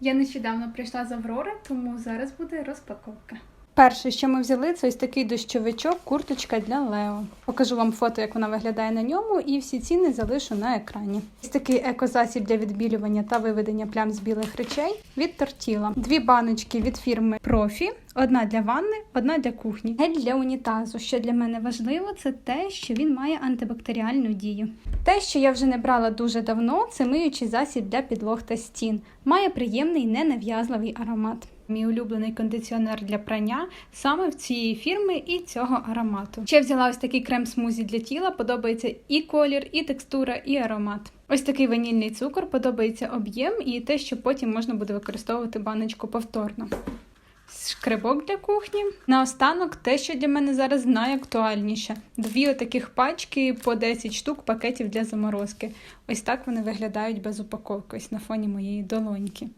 Я нещодавно прийшла з Аврори, тому зараз буде розпаковка. Перше, що ми взяли, це ось такий дощовичок, курточка для Лео. Покажу вам фото, як вона виглядає на ньому, і всі ціни залишу на екрані. Ось такий екозасіб для відбілювання та виведення плям з білих речей від Тортіла. Дві баночки від фірми Профі. Одна для ванни, одна для кухні. Гель для унітазу. Що для мене важливо, це те, що він має антибактеріальну дію. Те, що я вже не брала дуже давно, це миючий засіб для підлог та стін. Має приємний ненав'язливий аромат. Мій улюблений кондиціонер для прання саме в цієї фірми і цього аромату. Ще взяла ось такий крем смузі для тіла. Подобається і колір, і текстура, і аромат. Ось такий ванільний цукор, подобається об'єм і те, що потім можна буде використовувати баночку повторно. Шкребок для кухні. Наостанок, те, що для мене зараз найактуальніше. Дві отаких пачки по 10 штук пакетів для заморозки. Ось так вони виглядають без упаковки, ось на фоні моєї долоньки.